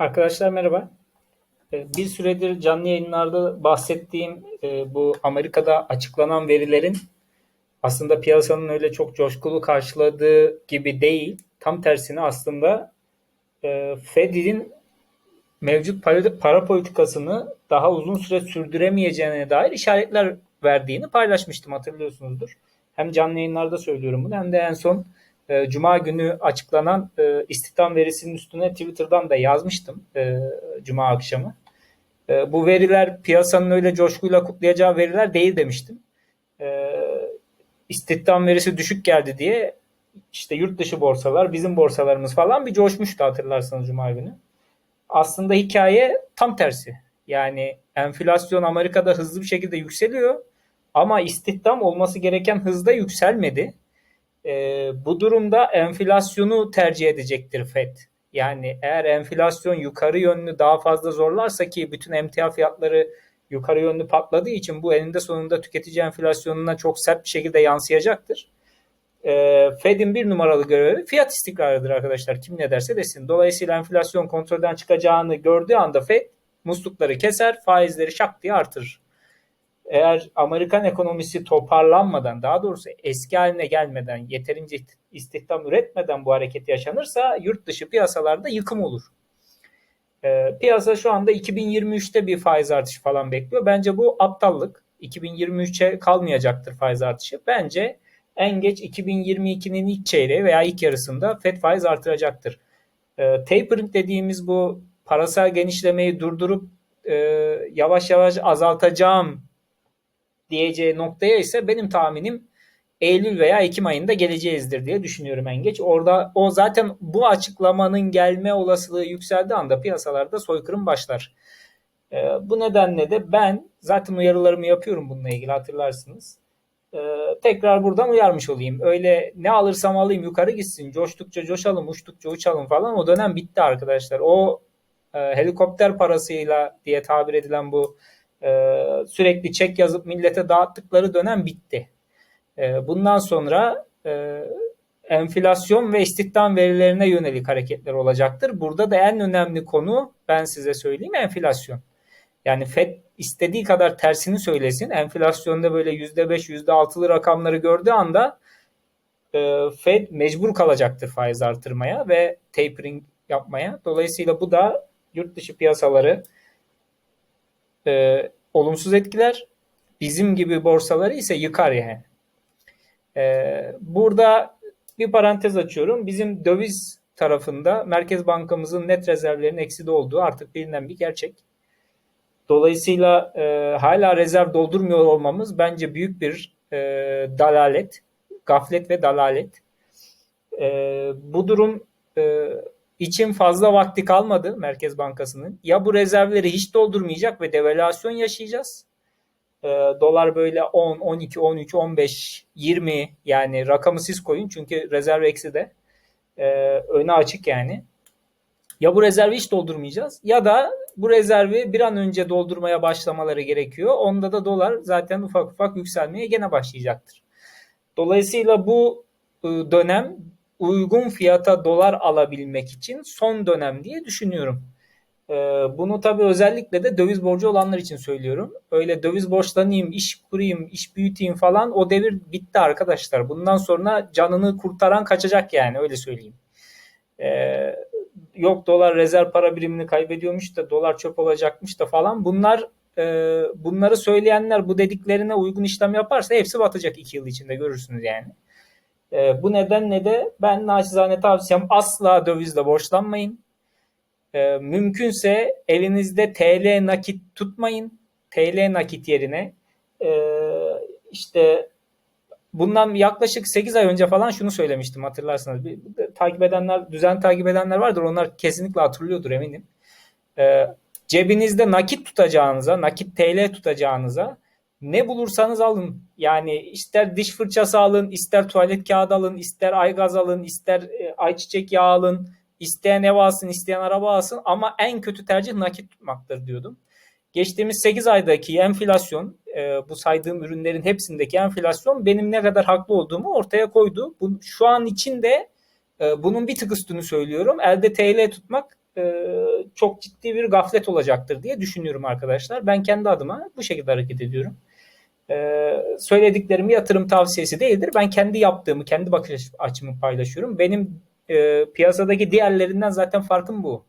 Arkadaşlar merhaba. Ee, Bir süredir canlı yayınlarda bahsettiğim e, bu Amerika'da açıklanan verilerin aslında piyasanın öyle çok coşkulu karşıladığı gibi değil. Tam tersine aslında e, Fed'in mevcut para, para politikasını daha uzun süre sürdüremeyeceğine dair işaretler verdiğini paylaşmıştım hatırlıyorsunuzdur. Hem canlı yayınlarda söylüyorum bunu hem de en son e, Cuma günü açıklanan e, istihdam verisinin üstüne Twitter'dan da yazmıştım e, Cuma akşamı. E, bu veriler piyasanın öyle coşkuyla kutlayacağı veriler değil demiştim. E, istihdam verisi düşük geldi diye işte yurt dışı borsalar, bizim borsalarımız falan bir coşmuştu hatırlarsanız Cuma günü. Aslında hikaye tam tersi. Yani enflasyon Amerika'da hızlı bir şekilde yükseliyor ama istihdam olması gereken hızda yükselmedi. E, bu durumda enflasyonu tercih edecektir FED. Yani eğer enflasyon yukarı yönlü daha fazla zorlarsa ki bütün emtia fiyatları yukarı yönlü patladığı için bu eninde sonunda tüketici enflasyonuna çok sert bir şekilde yansıyacaktır. E, Fed'in bir numaralı görevi fiyat istikrarıdır arkadaşlar. Kim ne derse desin. Dolayısıyla enflasyon kontrolden çıkacağını gördüğü anda Fed muslukları keser, faizleri şak diye artırır eğer Amerikan ekonomisi toparlanmadan daha doğrusu eski haline gelmeden yeterince istihdam üretmeden bu hareket yaşanırsa yurt dışı piyasalarda yıkım olur. E, piyasa şu anda 2023'te bir faiz artışı falan bekliyor. Bence bu aptallık. 2023'e kalmayacaktır faiz artışı. Bence en geç 2022'nin ilk çeyreği veya ilk yarısında FED faiz artıracaktır. E, tapering dediğimiz bu parasal genişlemeyi durdurup e, yavaş yavaş azaltacağım diyeceği noktaya ise benim tahminim Eylül veya Ekim ayında geleceğizdir diye düşünüyorum en geç. Orada o zaten bu açıklamanın gelme olasılığı yükseldiği anda piyasalarda soykırım başlar. Ee, bu nedenle de ben zaten uyarılarımı yapıyorum bununla ilgili hatırlarsınız. Ee, tekrar buradan uyarmış olayım. Öyle ne alırsam alayım yukarı gitsin, coştukça coşalım, uçtukça uçalım falan o dönem bitti arkadaşlar. O e, helikopter parasıyla diye tabir edilen bu e, sürekli çek yazıp millete dağıttıkları dönem bitti. E, bundan sonra e, enflasyon ve istihdam verilerine yönelik hareketler olacaktır. Burada da en önemli konu ben size söyleyeyim enflasyon. Yani FED istediği kadar tersini söylesin. Enflasyonda böyle %5, %6'lı rakamları gördüğü anda e, Fed mecbur kalacaktır faiz artırmaya ve tapering yapmaya. Dolayısıyla bu da yurt dışı piyasaları e, olumsuz etkiler. Bizim gibi borsaları ise yıkar yani. E, burada bir parantez açıyorum. Bizim döviz tarafında Merkez Bankamızın net rezervlerinin ekside olduğu artık bilinen bir gerçek. Dolayısıyla e, hala rezerv doldurmuyor olmamız bence büyük bir e, dalalet, gaflet ve dalalet. E, bu durum e, için fazla vakti kalmadı Merkez Bankası'nın. Ya bu rezervleri hiç doldurmayacak ve devalüasyon yaşayacağız. E, dolar böyle 10, 12, 13, 15, 20 yani rakamı siz koyun çünkü rezerv eksi de e, öne açık yani. Ya bu rezervi hiç doldurmayacağız ya da bu rezervi bir an önce doldurmaya başlamaları gerekiyor. Onda da dolar zaten ufak ufak yükselmeye gene başlayacaktır. Dolayısıyla bu ıı, dönem uygun fiyata dolar alabilmek için son dönem diye düşünüyorum. Ee, bunu tabii özellikle de döviz borcu olanlar için söylüyorum. Öyle döviz borçlanayım, iş kurayım, iş büyüteyim falan o devir bitti arkadaşlar. Bundan sonra canını kurtaran kaçacak yani öyle söyleyeyim. Ee, yok dolar rezerv para birimini kaybediyormuş da dolar çöp olacakmış da falan bunlar e, bunları söyleyenler bu dediklerine uygun işlem yaparsa hepsi batacak iki yıl içinde görürsünüz yani. E, bu nedenle de ben naçizane tavsiyem asla dövizle borçlanmayın. E, mümkünse elinizde TL nakit tutmayın. TL nakit yerine e, işte bundan yaklaşık 8 ay önce falan şunu söylemiştim hatırlarsanız. Bir, takip edenler, düzen takip edenler vardır. Onlar kesinlikle hatırlıyordur eminim. E, cebinizde nakit tutacağınıza, nakit TL tutacağınıza ne bulursanız alın. Yani ister diş fırçası alın, ister tuvalet kağıdı alın, ister aygaz alın, ister e, ayçiçek yağı alın, isteyen ev alsın, isteyen araba alsın ama en kötü tercih nakit tutmaktır diyordum. Geçtiğimiz 8 aydaki enflasyon, e, bu saydığım ürünlerin hepsindeki enflasyon benim ne kadar haklı olduğumu ortaya koydu. Şu an için de e, bunun bir tık üstünü söylüyorum. Elde TL tutmak çok ciddi bir gaflet olacaktır diye düşünüyorum arkadaşlar. Ben kendi adıma bu şekilde hareket ediyorum. E, söylediklerim yatırım tavsiyesi değildir. Ben kendi yaptığımı, kendi bakış açımı paylaşıyorum. Benim e, piyasadaki diğerlerinden zaten farkım bu.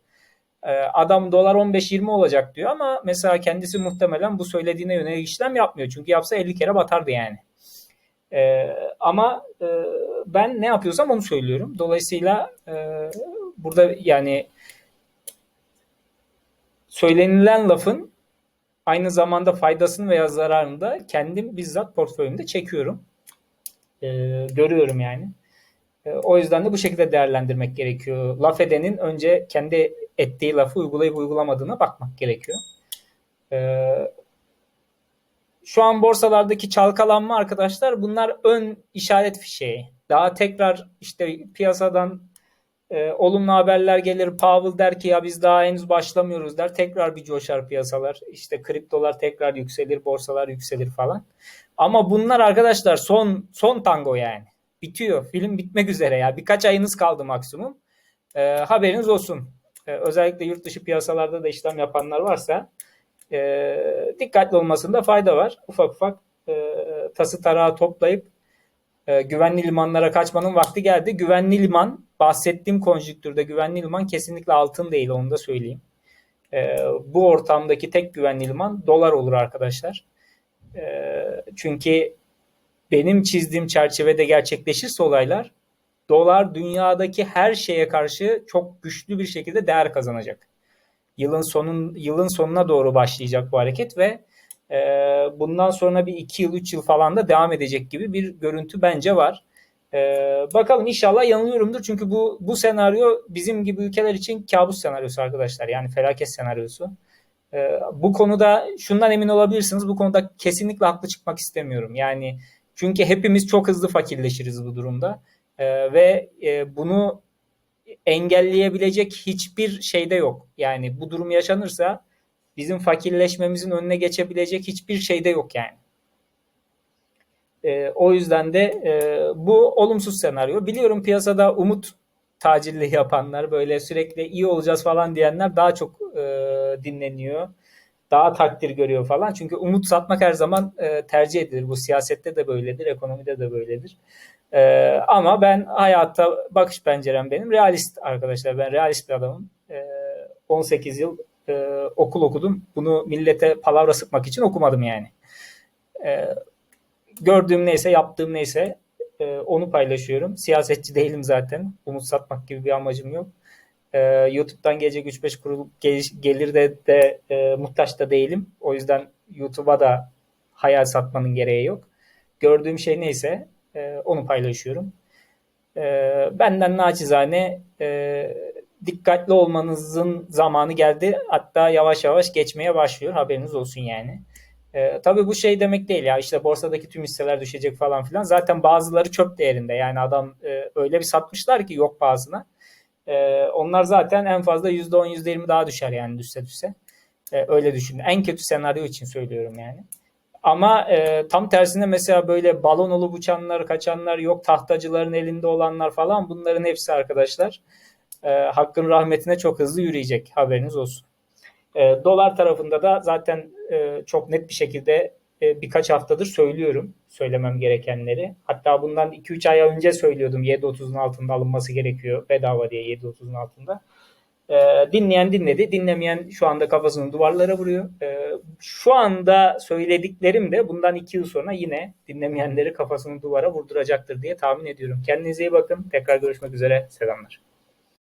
E, adam dolar 15-20 olacak diyor ama mesela kendisi muhtemelen bu söylediğine yönelik işlem yapmıyor. Çünkü yapsa 50 kere batardı yani. E, ama e, ben ne yapıyorsam onu söylüyorum. Dolayısıyla e, burada yani söylenilen lafın aynı zamanda faydasını veya zararını da kendim bizzat portföyümde çekiyorum. E, görüyorum yani. E, o yüzden de bu şekilde değerlendirmek gerekiyor. Laf edenin önce kendi ettiği lafı uygulayıp uygulamadığına bakmak gerekiyor. E, şu an borsalardaki çalkalanma arkadaşlar bunlar ön işaret fişeği. Daha tekrar işte piyasadan e, olumlu haberler gelir. Powell der ki ya biz daha henüz başlamıyoruz der. Tekrar bir coşar piyasalar. İşte kriptolar tekrar yükselir, borsalar yükselir falan. Ama bunlar arkadaşlar son son tango yani. Bitiyor. Film bitmek üzere ya. Birkaç ayınız kaldı maksimum. E, haberiniz olsun. E, özellikle yurt dışı piyasalarda da işlem yapanlar varsa e, dikkatli olmasında fayda var. Ufak ufak e, tası tarağı toplayıp e, güvenli limanlara kaçmanın vakti geldi. Güvenli liman bahsettiğim konjüktürde güvenli liman kesinlikle altın değil onu da söyleyeyim. E, bu ortamdaki tek güvenli liman dolar olur arkadaşlar. E, çünkü benim çizdiğim çerçevede gerçekleşirse olaylar dolar dünyadaki her şeye karşı çok güçlü bir şekilde değer kazanacak. Yılın sonun yılın sonuna doğru başlayacak bu hareket ve e, bundan sonra bir 2 yıl 3 yıl falan da devam edecek gibi bir görüntü bence var. E, bakalım inşallah yanılıyorumdur çünkü bu bu senaryo bizim gibi ülkeler için kabus senaryosu arkadaşlar. Yani felaket senaryosu. E, bu konuda şundan emin olabilirsiniz. Bu konuda kesinlikle haklı çıkmak istemiyorum. Yani çünkü hepimiz çok hızlı fakirleşiriz bu durumda. E, ve e, bunu engelleyebilecek hiçbir şey de yok. Yani bu durum yaşanırsa bizim fakirleşmemizin önüne geçebilecek hiçbir şey de yok yani. E, o yüzden de e, bu olumsuz senaryo. Biliyorum piyasada umut tacilli yapanlar böyle sürekli iyi olacağız falan diyenler daha çok e, dinleniyor. Daha takdir görüyor falan. Çünkü umut satmak her zaman e, tercih edilir. Bu siyasette de böyledir, ekonomide de böyledir. E, ama ben hayatta bakış pencerem benim realist arkadaşlar. Ben realist bir adamım. E, 18 yıl e, okul okudum. Bunu millete palavra sıkmak için okumadım yani. E, gördüğüm neyse, yaptığım neyse e, onu paylaşıyorum. Siyasetçi değilim zaten. Umut satmak gibi bir amacım yok. E, YouTube'dan gelecek 3-5 kurul gel, gelir de, de e, muhtaç da değilim. O yüzden YouTube'a da hayal satmanın gereği yok. Gördüğüm şey neyse e, onu paylaşıyorum. E, benden naçizane e, dikkatli olmanızın zamanı geldi. Hatta yavaş yavaş geçmeye başlıyor. Haberiniz olsun yani. E, tabii bu şey demek değil ya işte borsadaki tüm hisseler düşecek falan filan. Zaten bazıları çöp değerinde. Yani adam e, öyle bir satmışlar ki yok bazına. E, onlar zaten en fazla %10 %20 daha düşer yani düşse düşse. E, öyle düşün. En kötü senaryo için söylüyorum yani. Ama e, tam tersine mesela böyle balon olup uçanlar, kaçanlar, yok tahtacıların elinde olanlar falan bunların hepsi arkadaşlar e, hakkın rahmetine çok hızlı yürüyecek haberiniz olsun. E, dolar tarafında da zaten e, çok net bir şekilde e, birkaç haftadır söylüyorum söylemem gerekenleri. Hatta bundan 2-3 ay önce söylüyordum 7.30'un altında alınması gerekiyor bedava diye 7.30'un altında. E, dinleyen dinledi, dinlemeyen şu anda kafasını duvarlara vuruyor. E, şu anda söylediklerim de bundan 2 yıl sonra yine dinlemeyenleri kafasını duvara vurduracaktır diye tahmin ediyorum. Kendinize iyi bakın. Tekrar görüşmek üzere. Selamlar.